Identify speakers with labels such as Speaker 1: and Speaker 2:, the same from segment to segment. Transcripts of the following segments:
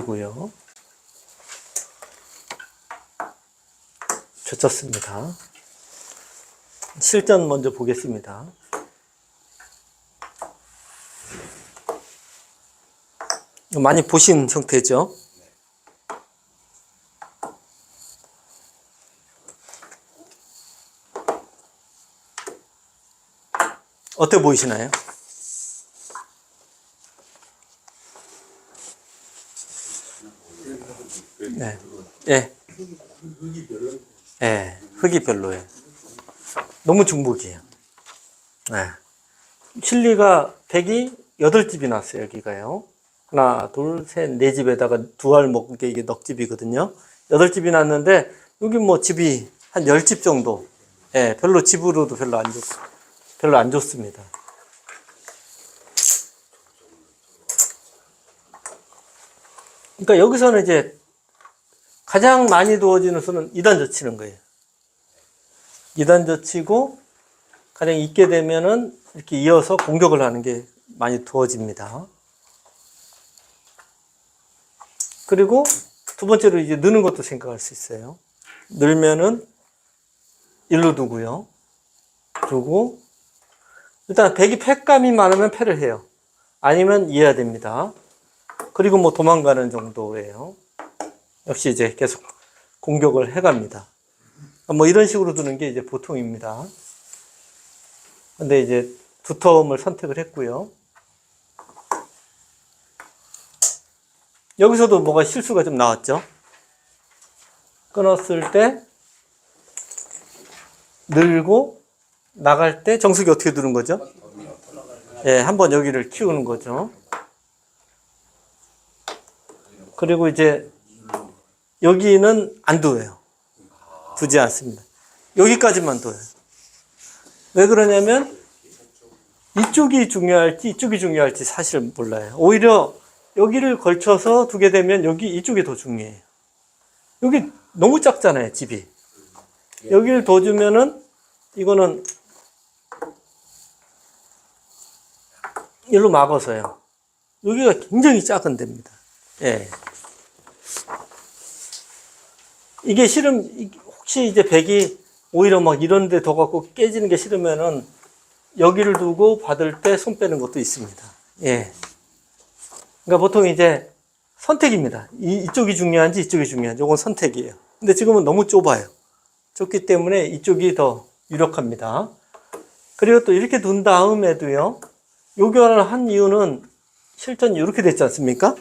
Speaker 1: G고요. 젖혔습니다. 실전 먼저 보겠습니다. 많이 보신 형태죠? 어때 보이시나요? 네. 예. 예. 흙이 별로예요. 너무 중복이에요. 네. 칠리가 100이 8집이 났어요, 여기가요. 하나, 둘, 셋, 네 집에다가 두 알 먹은 게 이게 넉집이거든요. 8집이 났는데, 여기 뭐 집이 한 10집 정도. 예, 별로 집으로도 별로 안 좋고, 별로 안 좋습니다. 그러니까 여기서는 이제 가장 많이 두어지는 수는 2단 젖히는 거예요. 2단 젖히고 가장 있게 되면은 이렇게 이어서 공격을 하는 게 많이 두어집니다. 그리고 두 번째로 이제 느는 것도 생각할 수 있어요. 늘면은 일로 두고요. 두고 일단 백이 팩감이 많으면 패를 해요. 아니면 이해야 됩니다. 그리고 뭐 도망가는 정도예요. 역시 이제 계속 공격을 해갑니다. 뭐 이런 식으로 두는 게 이제 보통입니다. 근데 이제 두텀을 선택을 했고요. 여기서도 뭐가 실수가 좀 나왔죠. 끊었을 때 늘고 나갈 때 정수기 어떻게 두는 거죠? 예, 한번 여기를 키우는 거죠. 그리고 이제 여기는 안 둬요. 두지 않습니다. 여기까지만 둬요. 왜 그러냐면 이쪽이 중요할지 이쪽이 중요할지 사실 몰라요. 오히려 여기를 걸쳐서 두게 되면 여기 이쪽이 더 중요해요. 여기 너무 작잖아요, 집이. 여기를 더 주면은 이거는 일로 막아서요. 여기가 굉장히 작은 데입니다. 예. 이게 싫음, 혹시 이제 백이 오히려 막 이런 데 더 갖고 깨지는 게 싫으면은 여기를 두고 받을 때 손 빼는 것도 있습니다. 예. 그러니까 보통 이제 선택입니다. 이, 이쪽이 중요한지 이쪽이 중요한지 이건 선택이에요. 근데 지금은 너무 좁아요. 좁기 때문에 이쪽이 더 유력합니다. 그리고 또 이렇게 둔 다음에도요. 요결을 한 이유는 실전이 이렇게 됐지 않습니까?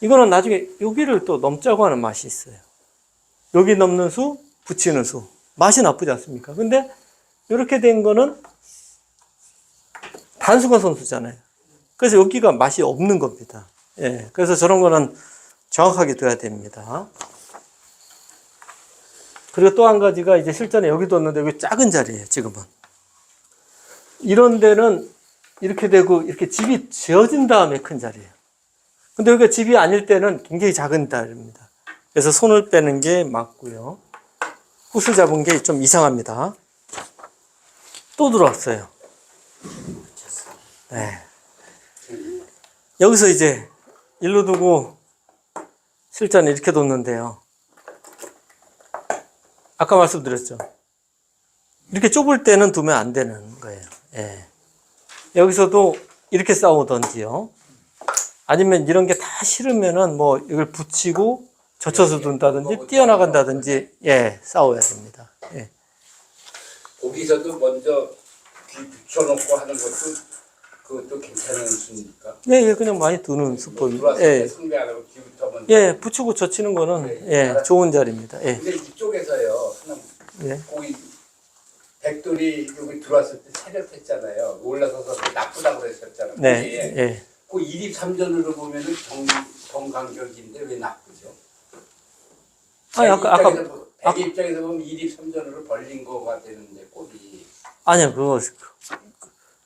Speaker 1: 이거는 나중에 여기를 또 넘자고 하는 맛이 있어요. 여기 넘는 수, 붙이는 수. 맛이 나쁘지 않습니까? 근데 이렇게 된 거는 단수가 선수잖아요. 그래서 여기가 맛이 없는 겁니다. 예. 그래서 저런 거는 정확하게 둬야 됩니다. 그리고 또 한 가지가 이제 실전에 여기 뒀는데 여기 작은 자리예요, 지금은. 이런 데는 이렇게 되고 이렇게 집이 지어진 다음에 큰 자리예요. 근데 여기가 집이 아닐 때는 굉장히 작은 자리입니다. 그래서 손을 빼는 게 맞고요. 후스 잡은 게 좀 이상합니다. 또 들어왔어요. 네. 여기서 이제 일로 두고 실전 이렇게 뒀는데요. 아까 말씀드렸죠. 이렇게 좁을 때는 두면 안 되는 거예요. 예. 여기서도 이렇게 싸우던지요. 아니면 이런 게 다 싫으면은 뭐 이걸 붙이고 젖혀서 둔다든지 뛰어나간다든지 예 싸워야 됩니다. 예.
Speaker 2: 거기서도 먼저 귀 붙여놓고 하는 것도 그것도 괜찮은 수입니까?
Speaker 1: 예, 예, 그냥 많이 두는 수법입니다.
Speaker 2: 들어왔을 때
Speaker 1: 예,
Speaker 2: 승배 안 하고 귀부터 먼저.
Speaker 1: 예, 붙이고 젖히는 거는 예 좋은 자리입니다. 예,
Speaker 2: 근데 이쪽에서요, 하나
Speaker 1: 예,
Speaker 2: 거기 백돌이 여기 들어왔을 때 세력했잖아요. 올라서서 나쁘다고 그랬었잖아요.
Speaker 1: 네, 예.
Speaker 2: 그 1입 3전으로 보면은 정, 정간격인데 왜 나쁘죠?
Speaker 1: 아니, 아까- 아까-
Speaker 2: 백 입장에서 보면 1입 3전으로 벌린 거가 되는데 꼴이
Speaker 1: 아니야, 그거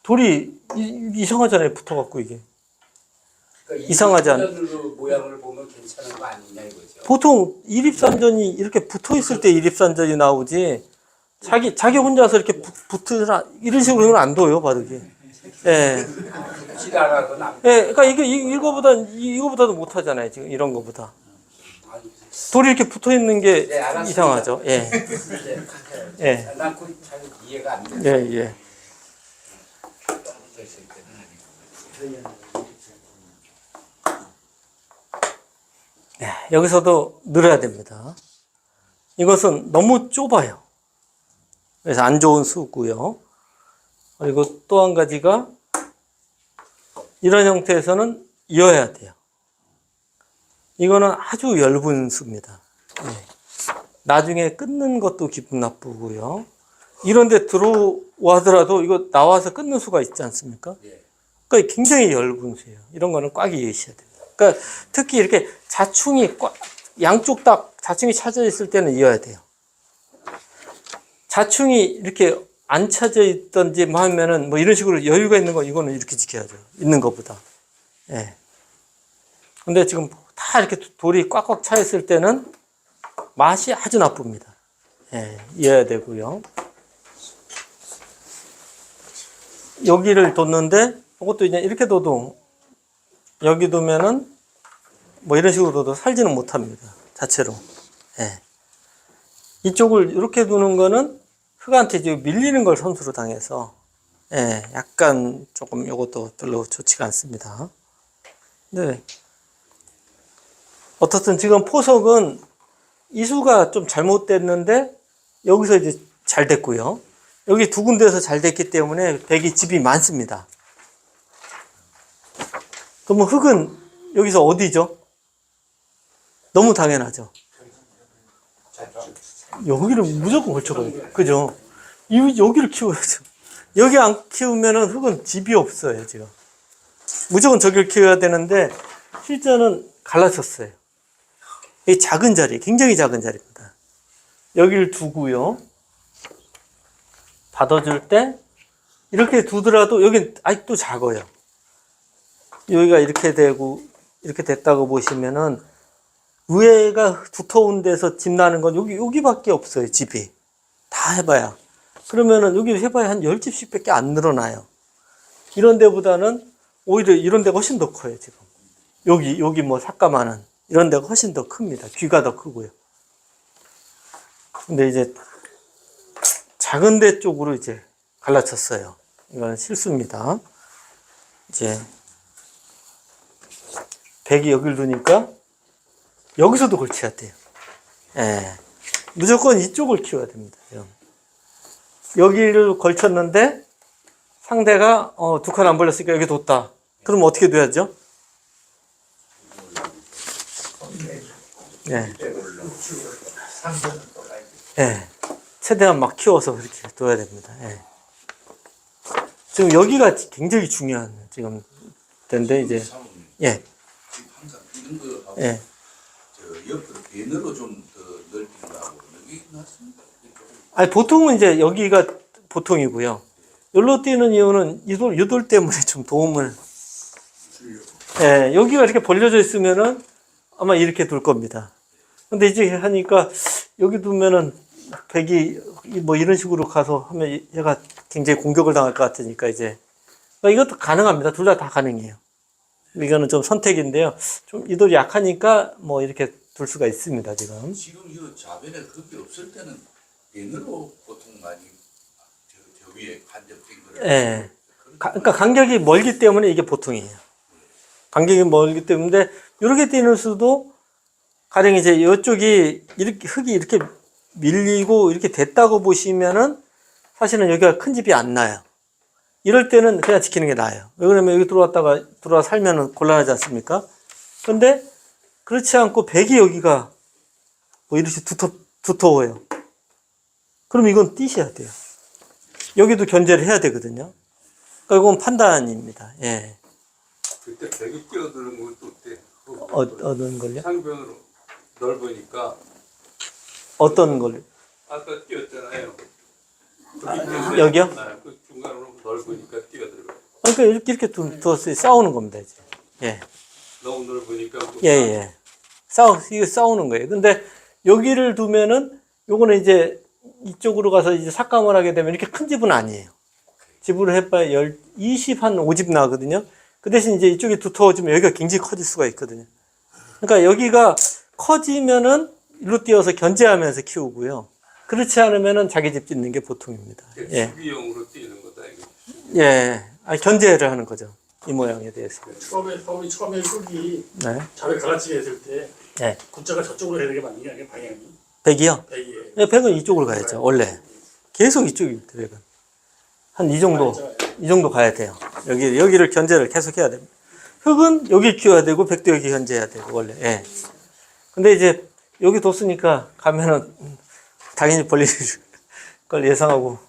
Speaker 1: 돌이 이- 이상하잖아요, 붙어갖고 이게.
Speaker 2: 그러니까
Speaker 1: 이상하지 않-
Speaker 2: 3전으로 모양을 보면 괜찮은 거 아니냐 이거죠.
Speaker 1: 보통 일입산전이 이렇게 붙어 있을 때 일입산전이 나오지 자기 자기 혼자서 이렇게 붙- 붙으라 이런 식으로 하면 안 둬요 바르게 예. 예, 그러니까 이게 이- 이거보다 이- 이거보다도 못 하잖아요. 지금 이런 거보다. 돌이 이렇게 붙어 있는 게
Speaker 2: 네, 알았습니다.
Speaker 1: 이상하죠. 예. 예.
Speaker 2: 난 그걸 잘 이해가 안 돼.
Speaker 1: 예, 예.
Speaker 2: 떨어져 있을 때는.
Speaker 1: 네, 여기서도 늘어야 됩니다. 이것은 너무 좁아요. 그래서 안 좋은 수고요. 그리고 또 한 가지가 이런 형태에서는 이어야 돼요. 이거는 아주 얇은 수입니다. 네. 나중에 끊는 것도 기분 나쁘고요. 이런데 들어와더라도 이거 나와서 끊는 수가 있지 않습니까?
Speaker 2: 예.
Speaker 1: 그러니까 굉장히 얇은 수예요. 이런 거는 꽉 이으셔야 됩니다. 그러니까 특히 이렇게 자충이 꽉, 양쪽 다 자충이 찾아 있을 때는 이어야 돼요. 자충이 이렇게 안 찾아 있던지 뭐 하면은 뭐 이런 식으로 여유가 있는 거 이거는 이렇게 지켜야죠. 있는 것보다. 예. 근데 지금 다 이렇게 돌이 꽉꽉 차 있을 때는 맛이 아주 나쁩니다. 예, 이어야 되고요. 여기를 뒀는데 이것도 이제 이렇게 둬도 여기 두면은 뭐 이런 식으로 둬도 살지는 못합니다. 자체로. 예. 이쪽을 이렇게 두는 거는 흙한테 지금 밀리는 걸 선수로 당해서 예, 약간 조금 이것도 별로 좋지가 않습니다. 네. 어떻든 지금 포석은 이수가 좀 잘못됐는데 여기서 이제 잘 됐고요. 여기 두 군데에서 잘 됐기 때문에 백이 집이 많습니다. 그러면 흙은 여기서 어디죠? 너무 당연하죠. 여기를 무조건 걸쳐가요. 그죠? 이, 여기를 키워야죠. 여기 안 키우면은 흙은 집이 없어요, 지금. 무조건 저기를 키워야 되는데, 실제는 갈라졌어요. 이 작은 자리, 굉장히 작은 자리입니다. 여기를 두고요. 받아줄 때, 이렇게 두더라도 여긴 아직도 작아요. 여기가 이렇게 되고, 이렇게 됐다고 보시면은, 위에가 두터운 데서 집 나는 건 여기, 여기밖에 없어요, 집이. 다 해봐야. 그러면은 여기 해봐야 한 10집씩 밖에 안 늘어나요. 이런 데보다는 오히려 이런 데가 훨씬 더 커요, 지금. 여기, 여기 뭐 삭감하는 이런 데가 훨씬 더 큽니다. 귀가 더 크고요. 근데 이제 작은 데 쪽으로 이제 갈라쳤어요. 이건 실수입니다. 이제 백이 여길 두니까 여기서도 걸쳐야 돼요. 예. 무조건 이쪽을 키워야 됩니다. 여기를 걸쳤는데 상대가 어, 두 칸 안 벌렸으니까 여기 뒀다. 그럼 어떻게 돼야죠? 예. 예. 최대한 막 키워서 그렇게 둬야 됩니다. 예. 지금 여기가 굉장히 중요한 지금 텐데 이제 예. 예. 아니 보통은 이제 여기가 보통이고요. 여기로 뛰는 이유는 유돌 유돌 때문에 좀 도움을 예, 여기가 이렇게 벌려져 있으면은 아마 이렇게 둘 겁니다. 근데 이제 하니까 여기 두면은 백이 뭐 이런 식으로 가서 하면 얘가 굉장히 공격을 당할 것 같으니까 이제 그러니까 이것도 가능합니다. 둘 다다 가능해요. 이거는 좀 선택인데요. 좀 이돌이 약하니까 뭐 이렇게 둘 수가 있습니다. 지금.
Speaker 3: 지금 이 자변에 흙이 없을 때는 배너로 보통 많이 저, 저 위에 간접된 거를
Speaker 1: 예. 가- 그러니까 간격이 멀기 때문에 이게 보통이에요. 간격이 멀기 때문에 이렇게 뛰는 수도 가령 이제 이쪽이 이렇게 흙이 이렇게 밀리고 이렇게 됐다고 보시면은 사실은 여기가 큰 집이 안 나요. 이럴 때는 그냥 지키는 게 나아요. 왜 그러면 여기 들어왔다가 들어와 살면은 곤란하지 않습니까? 근데 그렇지 않고 백이 여기가 뭐 이렇게 두터, 두터워요. 그럼 이건 뛰셔야 돼요. 여기도 견제를 해야 되거든요. 그러니까 이건 판단입니다. 예.
Speaker 4: 그때 백이 뛰어드는 것도 어때?
Speaker 1: 어, 어떤 걸요?
Speaker 4: 상변으로 넓으니까
Speaker 1: 어떤 걸?
Speaker 4: 아까 뛰었잖아요.
Speaker 1: 아, 여기요?
Speaker 4: 네, 그 중간으로 넓으니까 뛰어들어.
Speaker 1: 그러니까 이렇게, 이렇게 두, 두었어요. 싸우는 겁니다, 이제. 예.
Speaker 4: 너무 넓으니까 또
Speaker 1: 예, 예. 싸우, 이거 싸우는 거예요. 근데 여기를 두면은 요거는 이제 이쪽으로 가서 이제 삭감을 하게 되면 이렇게 큰 집은 아니에요. 집으로 해봐야 열, 20, 한 5집 나거든요. 그 대신 이제 이쪽이 두터워지면 여기가 굉장히 커질 수가 있거든요. 그러니까 여기가 커지면은 일로 띄어서 견제하면서 키우고요. 그렇지 않으면은 자기 집 짓는 게 보통입니다. 예.
Speaker 4: 수기용으로 뛰는 거다 이거.
Speaker 1: 예. 아, 견제를 하는 거죠. 이 모양에 대해서.
Speaker 5: 처음에 처음에 처음에 흙이
Speaker 1: 네.
Speaker 5: 자를 갈라치게 했을 때
Speaker 1: 예.
Speaker 5: 굿자가 저쪽으로 해야 되는 게 맞는 게 방향이
Speaker 1: 백이요?
Speaker 5: 백이에
Speaker 1: 네, 백은 이쪽으로 가야죠. 원래. 계속 이쪽입니다, 백은. 한 이 정도, 이 정도 가야 돼요. 여기, 여기를 견제를 계속 해야 됩니다. 흙은 여기 키워야 되고, 백도 여기 견제해야 되고, 원래. 예. 근데 이제 여기 뒀으니까 가면은 당연히 벌릴 걸 예상하고.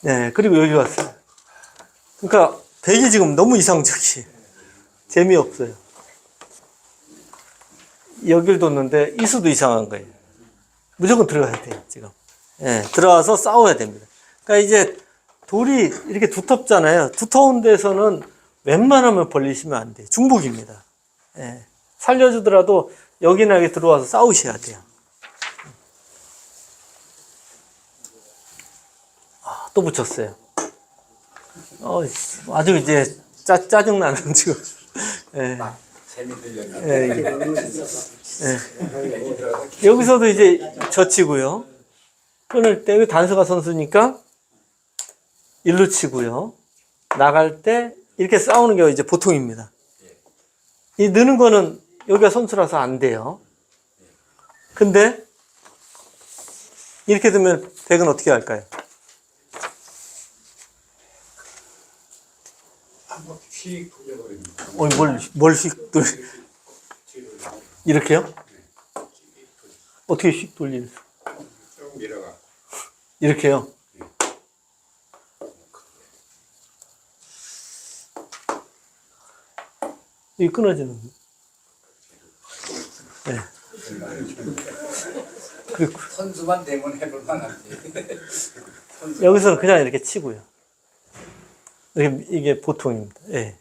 Speaker 1: 네, 그리고 여기 왔어요. 그러니까 백이 지금 너무 이상적이에요. 재미없어요. 여길 뒀는데 이수도 이상한 거예요. 무조건 들어가야 돼요, 지금. 예, 들어와서 싸워야 됩니다. 그러니까 이제 돌이 이렇게 두텁잖아요. 두터운 데서는 웬만하면 벌리시면 안 돼요. 중복입니다. 예, 살려주더라도 여기나 여기 들어와서 싸우셔야 돼요. 아, 또 붙였어요. 어, 아주 이제 짜, 짜증나는 지금. 예. 예, 이게. 예. 여기서도 이제 젖히고요. 끊을 때, 단수가 선수니까 일로 치고요. 나갈 때 이렇게 싸우는 게 이제 보통입니다. 이 느는 거는 여기가 선수라서 안 돼요. 근데 이렇게 되면 백은 어떻게 할까요? 어, 뭘, 뭘휙 돌, 이렇게요? 어떻게 휙 돌리는? 이렇게요? 이 끊어지는. 네. 그리고
Speaker 2: 선수만 되면 해볼 만한데.
Speaker 1: 여기서는 그냥 이렇게 치고요. 이게, 이게 보통입니다. 예.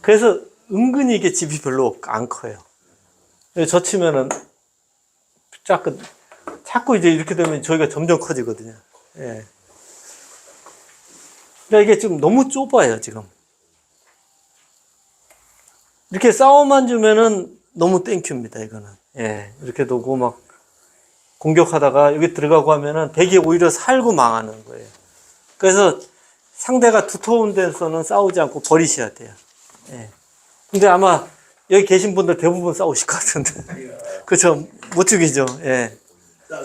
Speaker 1: 그래서 은근히 이게 집이 별로 안 커요. 저 치면은 자꾸, 자꾸 이제 이렇게 되면 저희가 점점 커지거든요. 예. 그러니까 이게 좀 너무 좁아요, 지금. 이렇게 싸움만 주면은 너무 땡큐입니다, 이거는. 예. 이렇게 두고 막 공격하다가 여기 들어가고 하면은 백이 오히려 살고 망하는 거예요. 그래서 상대가 두터운 데서는 싸우지 않고 버리셔야 돼요. 예. 근데 아마 여기 계신 분들 대부분 싸우실 것 같은데. 그쵸. 못 죽이죠. 예.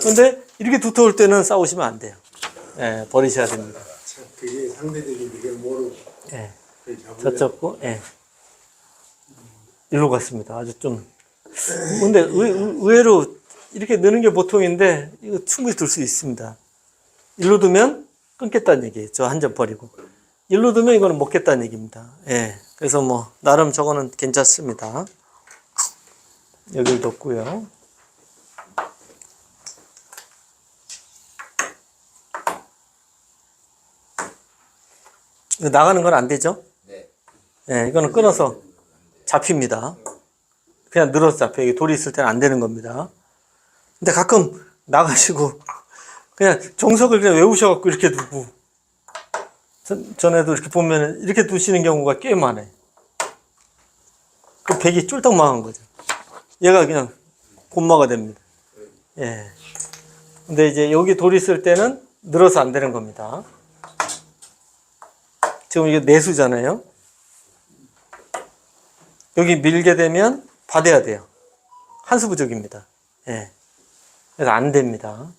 Speaker 1: 근데 이렇게 두터울 때는 싸우시면 안 돼요. 예, 버리셔야 됩니다.
Speaker 5: 그게 상대적인 이걸 모르고
Speaker 1: 예.
Speaker 5: 잡으려
Speaker 1: 저쪽 거, 예. 일로 갔습니다. 아주 좀. 근데 의, 의외로 이렇게 느는 게 보통인데, 이거 충분히 들수 있습니다. 일로 두면 끊겠다는 얘기예요. 저 한 점 버리고. 일로 두면 이거는 먹겠다는 얘기입니다. 예. 그래서 뭐, 나름 저거는 괜찮습니다. 여기를 뒀고요. 나가는 건 안 되죠?
Speaker 2: 네.
Speaker 1: 예, 이거는 끊어서 잡힙니다. 그냥 늘어서 잡혀. 이게 돌이 있을 때는 안 되는 겁니다. 근데 가끔 나가시고, 그냥 정석을 그냥 외우셔갖고 이렇게 두고, 전, 전에도 이렇게 보면 이렇게 두시는 경우가 꽤 많아요. 그 백이 쫄딱 망한 거죠. 얘가 그냥 곤마가 됩니다. 예. 근데 이제 여기 돌이 있을 때는 늘어서 안 되는 겁니다. 지금 이게 내수잖아요. 여기 밀게 되면 받아야 돼요. 한수 부족입니다. 예. 그래서 안 됩니다.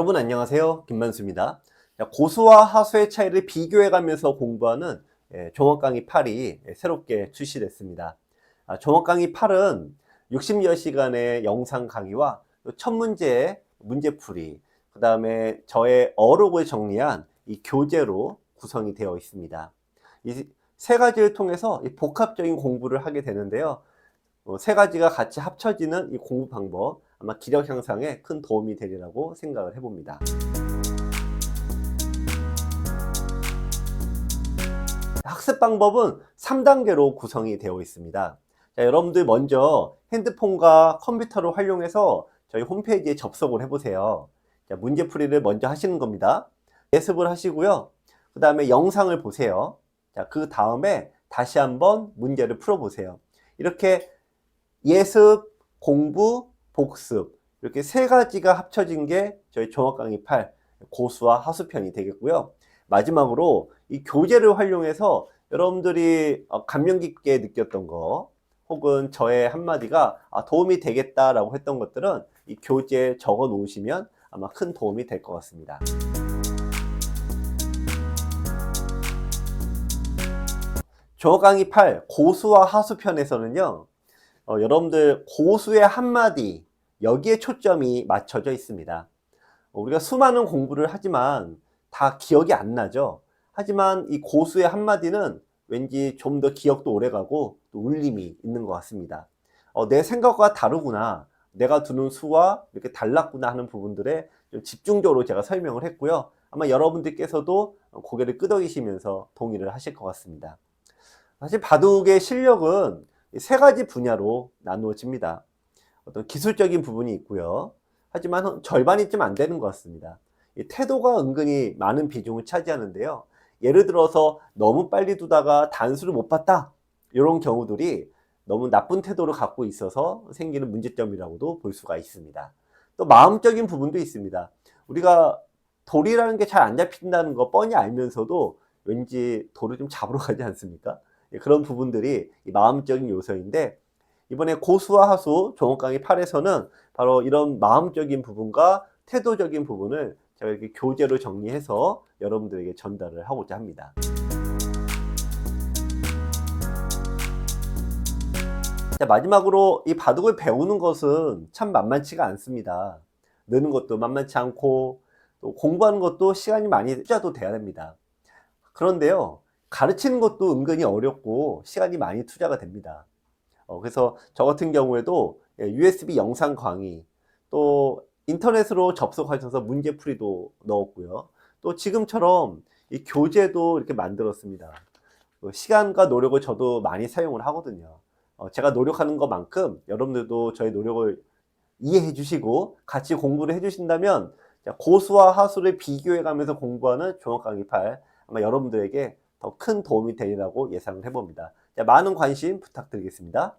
Speaker 6: 여러분 안녕하세요. 김만수입니다. 자, 고수와 하수의 차이를 비교해가면서 공부하는 예, 종합 강의 8이 예, 새롭게 출시됐습니다. 아, 종합 강의 8은 60여 시간의 영상 강의와 또첫 문제 문제풀이, 그 다음에 저의 어록을 정리한 이 교재로 구성이 되어 있습니다. 이 세 가지를 통해서 이 복합적인 공부를 하게 되는데요. 어, 세 가지가 같이 합쳐지는 이 공부 방법 아마 기력 향상에 큰 도움이 되리라고 생각을 해봅니다. 학습 방법은 3단계로 구성이 되어 있습니다. 자, 여러분들 먼저 핸드폰과 컴퓨터를 활용해서 저희 홈페이지에 접속을 해보세요. 자, 문제풀이를 먼저 하시는 겁니다. 예습을 하시고요. 그 다음에 영상을 보세요. 자, 그 다음에 다시 한번 문제를 풀어보세요. 이렇게 예습, 공부, 복습 이렇게 세 가지가 합쳐진 게 저희 종합 강의 8 고수와 하수편이 되겠고요. 마지막으로 이 교재를 활용해서 여러분들이 어, 감명 깊게 느꼈던 거 혹은 저의 한마디가 아, 도움이 되겠다라고 했던 것들은 이 교재에 적어 놓으시면 아마 큰 도움이 될 것 같습니다. 종합 강의 8 고수와 하수편에서는요. 어, 여러분들 고수의 한마디 여기에 초점이 맞춰져 있습니다. 어, 우리가 수많은 공부를 하지만 다 기억이 안 나죠. 하지만 이 고수의 한마디는 왠지 좀 더 기억도 오래 가고 또 울림이 있는 것 같습니다. 어, 내 생각과 다르구나. 내가 두는 수와 이렇게 달랐구나 하는 부분들에 좀 집중적으로 제가 설명을 했고요. 아마 여러분들께서도 고개를 끄덕이시면서 동의를 하실 것 같습니다. 사실 바둑의 실력은 세 가지 분야로 나누어집니다. 어떤 기술적인 부분이 있고요. 하지만 절반이 좀안 되는 것 같습니다. 이 태도가 은근히 많은 비중을 차지하는데요. 예를 들어서 너무 빨리 두다가 단수를 못 봤다. 이런 경우들이 너무 나쁜 태도를 갖고 있어서 생기는 문제점이라고도 볼 수가 있습니다. 또 마음적인 부분도 있습니다. 우리가 돌이라는 게 잘 안 잡힌다는 거 뻔히 알면서도 왠지 돌을 좀 잡으러 가지 않습니까? 예, 그런 부분들이 이 마음적인 요소인데 이번에 고수와 하수 종합 강의 8에서는 바로 이런 마음적인 부분과 태도적인 부분을 제가 이렇게 교재로 정리해서 여러분들에게 전달을 하고자 합니다. 자, 마지막으로 이 바둑을 배우는 것은 참 만만치가 않습니다. 느는 것도 만만치 않고 또 공부하는 것도 시간이 많이 투자도 돼야 됩니다. 그런데요, 가르치는 것도 은근히 어렵고 시간이 많이 투자가 됩니다. 어, 그래서 저 같은 경우에도 USB 영상 강의 또 인터넷으로 접속하셔서 문제풀이도 넣었고요. 또 지금처럼 이 교재도 이렇게 만들었습니다. 어, 시간과 노력을 저도 많이 사용을 하거든요. 어, 제가 노력하는 것만큼 여러분들도 저의 노력을 이해해 주시고 같이 공부를 해 주신다면 자, 고수와 하수를 비교해 가면서 공부하는 종합 강의 8 아마 여러분들에게 더 큰 도움이 되리라고 예상을 해봅니다. 자, 많은 관심 부탁드리겠습니다.